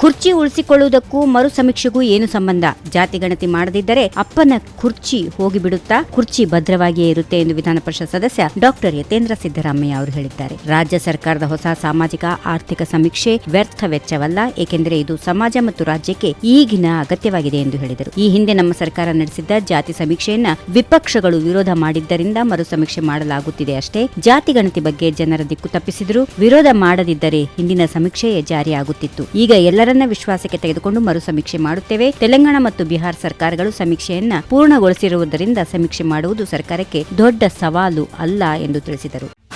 ಕುರ್ಚಿ ಉಳಿಸಿಕೊಳ್ಳುವುದಕ್ಕೂ ಮರು ಸಮೀಕ್ಷೆಗೂ ಏನು ಸಂಬಂಧ? ಜಾತಿ ಗಣತಿ ಮಾಡದಿದ್ದರೆ ಅಪ್ಪನ ಕುರ್ಚಿ ಹೋಗಿಬಿಡುತ್ತಾ ಕುರ್ಚಿ ಭದ್ರವಾಗಿಯೇ ಇರುತ್ತೆ ಎಂದು ವಿಧಾನ ಪರಿಷತ್ ಸದಸ್ಯ ಡಾಕ್ಟರ್ ಯತೇಂದ್ರ ಸಿದ್ದರಾಮಯ್ಯ ಅವರು ಹೇಳಿದ್ದಾರೆ. ರಾಜ್ಯ ಸರ್ಕಾರದ ಹೊಸ ಸಾಮಾಜಿಕ ಆರ್ಥಿಕ ಸಮೀಕ್ಷೆ ವ್ಯರ್ಥ ವೆಚ್ಚವಲ್ಲ, ಏಕೆಂದರೆ ಇದು ಸಮಾಜ ಮತ್ತು ರಾಜ್ಯಕ್ಕೆ ಈಗಿನ ಅಗತ್ಯವಾಗಿದೆ ಎಂದು ಹೇಳಿದರು. ಈ ಹಿಂದೆ ನಮ್ಮ ಸರ್ಕಾರ ನಡೆಸಿದ್ದ ಜಾತಿ ಸಮೀಕ್ಷೆಯನ್ನ ವಿಪಕ್ಷಗಳು ವಿರೋಧ ಮಾಡಿದ್ದರಿಂದ ಮರು ಸಮೀಕ್ಷೆ ಮಾಡಲಾಗುತ್ತಿದೆ ಅಷ್ಟೇ. ಜಾತಿ ಗಣತಿ ಬಗ್ಗೆ ಜನರ ದಿಕ್ಕು ತಪ್ಪಿಸಿದ್ರು ವಿರೋಧ ಮಾಡದಿದ್ದರೆ ಹಿಂದಿನ ಸಮೀಕ್ಷೆಯೇ ಜಾರಿಯಾಗುತ್ತಿತ್ತು. ಈಗ ಎಲ್ಲರನ್ನ ವಿಶ್ವಾಸಕ್ಕೆ ತೆಗೆದುಕೊಂಡು ಮರು ಸಮೀಕ್ಷೆ ಮಾಡುತ್ತೇವೆ. ತೆಲಂಗಾಣ ಮತ್ತು ಬಿಹಾರ ಸರ್ಕಾರಗಳು ಸಮೀಕ್ಷೆಯನ್ನ ಪೂರ್ಣಗೊಳಿಸಿರುವುದರಿಂದ ಸಮೀಕ್ಷೆ ಮಾಡುವುದು ಸರ್ಕಾರಕ್ಕೆ ದೊಡ್ಡ ಸವಾಲು ಅಲ್ಲ ಎಂದು ತಿಳಿಸಿದರು.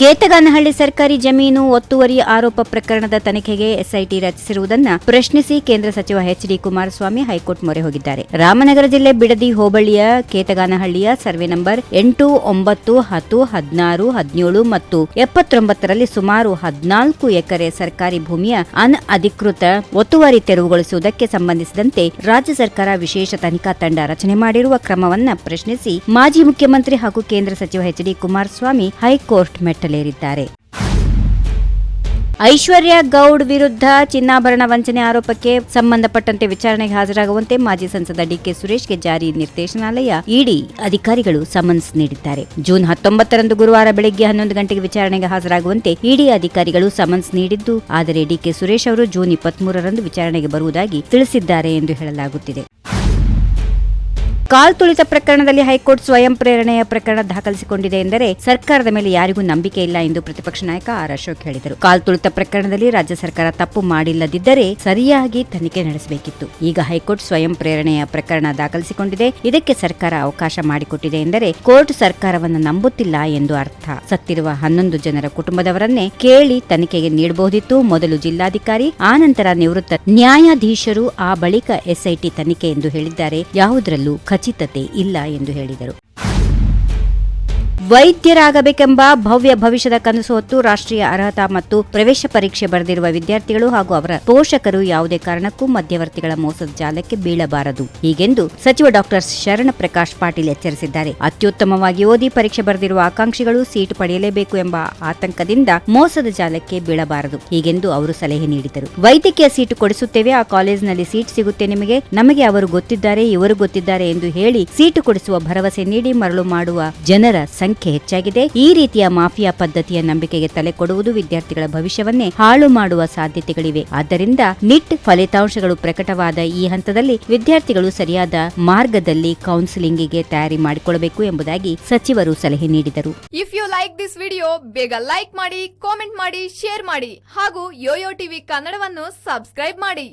ಕೇತಗಾನಹಳ್ಳಿ ಸರ್ಕಾರಿ ಜಮೀನು ಒತ್ತುವರಿ ಆರೋಪ ಪ್ರಕರಣದ ತನಿಖೆಗೆ ಎಸ್ಐಟಿ ರಚಿಸಿರುವುದನ್ನು ಪ್ರಶ್ನಿಸಿ ಕೇಂದ್ರ ಸಚಿವ ಎಚ್ ಡಿ ಕುಮಾರಸ್ವಾಮಿ ಹೈಕೋರ್ಟ್ ಮೊರೆ ಹೋಗಿದ್ದಾರೆ. ರಾಮನಗರ ಜಿಲ್ಲೆ ಬಿಡದಿ ಹೋಬಳಿಯ ಕೇತಗಾನಹಳ್ಳಿಯ ಸರ್ವೆ ನಂಬರ್ ಎಂಟು, ಒಂಬತ್ತು, ಹತ್ತು, ಹದಿನಾರು, ಹದಿನೇಳು ಮತ್ತು ಎಪ್ಪತ್ತೊಂಬತ್ತರಲ್ಲಿ ಸುಮಾರು ಹದಿನಾಲ್ಕು ಎಕರೆ ಸರ್ಕಾರಿ ಭೂಮಿಯ ಅನಧಿಕೃತ ಒತ್ತುವರಿ ತೆರವುಗೊಳಿಸುವುದಕ್ಕೆ ಸಂಬಂಧಿಸಿದಂತೆ ರಾಜ್ಯ ಸರ್ಕಾರ ವಿಶೇಷ ತನಿಖಾ ತಂಡ ರಚನೆ ಮಾಡಿರುವ ಕ್ರಮವನ್ನ ಪ್ರಶ್ನಿಸಿ ಮಾಜಿ ಮುಖ್ಯಮಂತ್ರಿ ಹಾಗೂ ಕೇಂದ್ರ ಸಚಿವ H D Kumaraswamy high court ಮೆಟ್ಟಲೇರಿದ್ದಾರೆ Aishwarya Gowda ವಿರುದ್ಧ ಚಿನ್ನಾಭರಣ ವಂಚನೆ ಆರೋಪಕ್ಕೆ ಸಂಬಂಧಪಟ್ಟಂತೆ ವಿಚಾರಣೆಗೆ ಹಾಜರಾಗುವಂತೆ ಮಾಜಿ ಸಂಸದ ಡಿಕೆ ಸುರೇಶ್ಗೆ ಜಾರಿ ನಿರ್ದೇಶನಾಲಯ ಇಡಿ ಅಧಿಕಾರಿಗಳು ಸಮನ್ಸ್ ನೀಡಿದ್ದಾರೆ. ಜೂನ್ ಹತ್ತೊಂಬತ್ತರಂದು ಗುರುವಾರ ಬೆಳಗ್ಗೆ ಹನ್ನೊಂದು ಗಂಟೆಗೆ ವಿಚಾರಣೆಗೆ ಹಾಜರಾಗುವಂತೆ ಇಡಿ ಅಧಿಕಾರಿಗಳು ಸಮನ್ಸ್ ನೀಡಿದ್ದು, ಆದರೆ ಡಿಕೆ ಸುರೇಶ್ ಅವರು ಜೂನ್ ಇಪ್ಪತ್ಮೂರರಂದು ವಿಚಾರಣೆಗೆ ಬರುವುದಾಗಿ ತಿಳಿಸಿದ್ದಾರೆ ಎಂದು ಹೇಳಲಾಗುತ್ತಿದೆ. ಕಾಲ್ ತುಳಿತ ಪ್ರಕರಣದಲ್ಲಿ ಹೈಕೋರ್ಟ್ ಸ್ವಯಂ ಪ್ರೇರಣೆಯ ಪ್ರಕರಣ ದಾಖಲಿಸಿಕೊಂಡಿದೆ ಎಂದರೆ ಸರ್ಕಾರದ ಮೇಲೆ ಯಾರಿಗೂ ನಂಬಿಕೆ ಇಲ್ಲ ಎಂದು ಪ್ರತಿಪಕ್ಷ ನಾಯಕ ಆರ್ ಅಶೋಕ್ ಹೇಳಿದರು. ಕಾಲ್ ತುಳಿತ ಪ್ರಕರಣದಲ್ಲಿ ರಾಜ್ಯ ಸರ್ಕಾರ ತಪ್ಪು ಮಾಡಿಲ್ಲದಿದ್ದರೆ ಸರಿಯಾಗಿ ತನಿಖೆ ನಡೆಸಬೇಕಿತ್ತು. ಈಗ ಹೈಕೋರ್ಟ್ ಸ್ವಯಂ ಪ್ರೇರಣೆಯ ಪ್ರಕರಣ ದಾಖಲಿಸಿಕೊಂಡಿದೆ. ಇದಕ್ಕೆ ಸರ್ಕಾರ ಅವಕಾಶ ಮಾಡಿಕೊಟ್ಟಿದೆ ಎಂದರೆ ಕೋರ್ಟ್ ಸರ್ಕಾರವನ್ನು ನಂಬುತ್ತಿಲ್ಲ ಎಂದು ಅರ್ಥ. ಸತ್ತಿರುವ ಹನ್ನೊಂದು ಜನರ ಕುಟುಂಬದವರನ್ನೇ ಕೇಳಿ ತನಿಖೆಗೆ ನೀಡಬಹುದಿತ್ತು. ಮೊದಲು ಜಿಲ್ಲಾಧಿಕಾರಿ ಆನಂತರ ನಿವೃತ್ತ ನ್ಯಾಯಾಧೀಶರು, ಆ ಬಳಿಕ ಎಸ್ಐಟಿ ತನಿಖೆ ಎಂದು ಹೇಳಿದ್ದಾರೆ. ಯಾವುದರಲ್ಲೂ ಖಚಿತತೆ ಇಲ್ಲ ಎಂದು ಹೇಳಿದರು. ವೈದ್ಯರಾಗಬೇಕೆಂಬ ಭವ್ಯ ಭವಿಷ್ಯದ ಕನಸು ಹೊತ್ತು ರಾಷ್ಟ್ರೀಯ ಅರ್ಹತಾ ಮತ್ತು ಪ್ರವೇಶ ಪರೀಕ್ಷೆ ಬರೆದಿರುವ ವಿದ್ಯಾರ್ಥಿಗಳು ಹಾಗೂ ಅವರ ಪೋಷಕರು ಯಾವುದೇ ಕಾರಣಕ್ಕೂ ಮಧ್ಯವರ್ತಿಗಳ ಮೋಸದ ಜಾಲಕ್ಕೆ ಬೀಳಬಾರದು. ಹೀಗೆಂದು ಸಚಿವ ಡಾಕ್ಟರ್ ಶರಣ ಪ್ರಕಾಶ್ ಪಾಟೀಲ್ ಎಚ್ಚರಿಸಿದ್ದಾರೆ. ಅತ್ಯುತ್ತಮವಾಗಿ ಓದಿ ಪರೀಕ್ಷೆ ಬರೆದಿರುವ ಆಕಾಂಕ್ಷಿಗಳು ಸೀಟು ಪಡೆಯಲೇಬೇಕು ಎಂಬ ಆತಂಕದಿಂದ ಮೋಸದ ಜಾಲಕ್ಕೆ ಬೀಳಬಾರದು. ಹೀಗೆಂದು ಅವರು ಸಲಹೆ ನೀಡಿದರು. ವೈದ್ಯಕೀಯ ಸೀಟು ಕೊಡಿಸುತ್ತೇವೆ, ಆ ಕಾಲೇಜಿನಲ್ಲಿ ಸೀಟ್ ಸಿಗುತ್ತೆ ನಿಮಗೆ. ನಮಗೆ ಅವರು ಗೊತ್ತಿದ್ದಾರೆ, ಇವರು ಗೊತ್ತಿದ್ದಾರೆ ಎಂದು ಹೇಳಿ ಸೀಟು ಕೊಡಿಸುವ ಭರವಸೆ ನೀಡಿ ಮರಳು ಮಾಡುವ ಜನರ ಸಂಖ್ಯೆ ಹೆಚ್ಚಾಗಿದೆ. ಈ ರೀತಿಯ ಮಾಫಿಯಾ ಪದ್ಧತಿಯ ನಂಬಿಕೆಗೆ ತಲೆ ಕೊಡುವುದು ವಿದ್ಯಾರ್ಥಿಗಳ ಭವಿಷ್ಯವನ್ನೇ ಹಾಳು ಮಾಡುವ ಸಾಧ್ಯತೆಗಳಿವೆ. ಆದ್ದರಿಂದ ನಿಟ್ ಫಲಿತಾಂಶಗಳು ಪ್ರಕಟವಾದ ಈ ಹಂತದಲ್ಲಿ ವಿದ್ಯಾರ್ಥಿಗಳು ಸರಿಯಾದ ಮಾರ್ಗದಲ್ಲಿ ಕೌನ್ಸಿಲಿಂಗಿಗೆ ತಯಾರಿ ಮಾಡಿಕೊಳ್ಳಬೇಕು ಎಂಬುದಾಗಿ ಸಚಿವರು ಸಲಹೆ ನೀಡಿದರು. If you like this video ಬೇಗ ಲೈಕ್ ಮಾಡಿ ಕಾಮೆಂಟ್ ಮಾಡಿ ಶೇರ್ ಮಾಡಿ ಹಾಗೂ ಯೋಯೋ ಟಿವಿ ಕನ್ನಡವನ್ನು ಸಬ್ಸ್ಕ್ರೈಬ್ ಮಾಡಿ.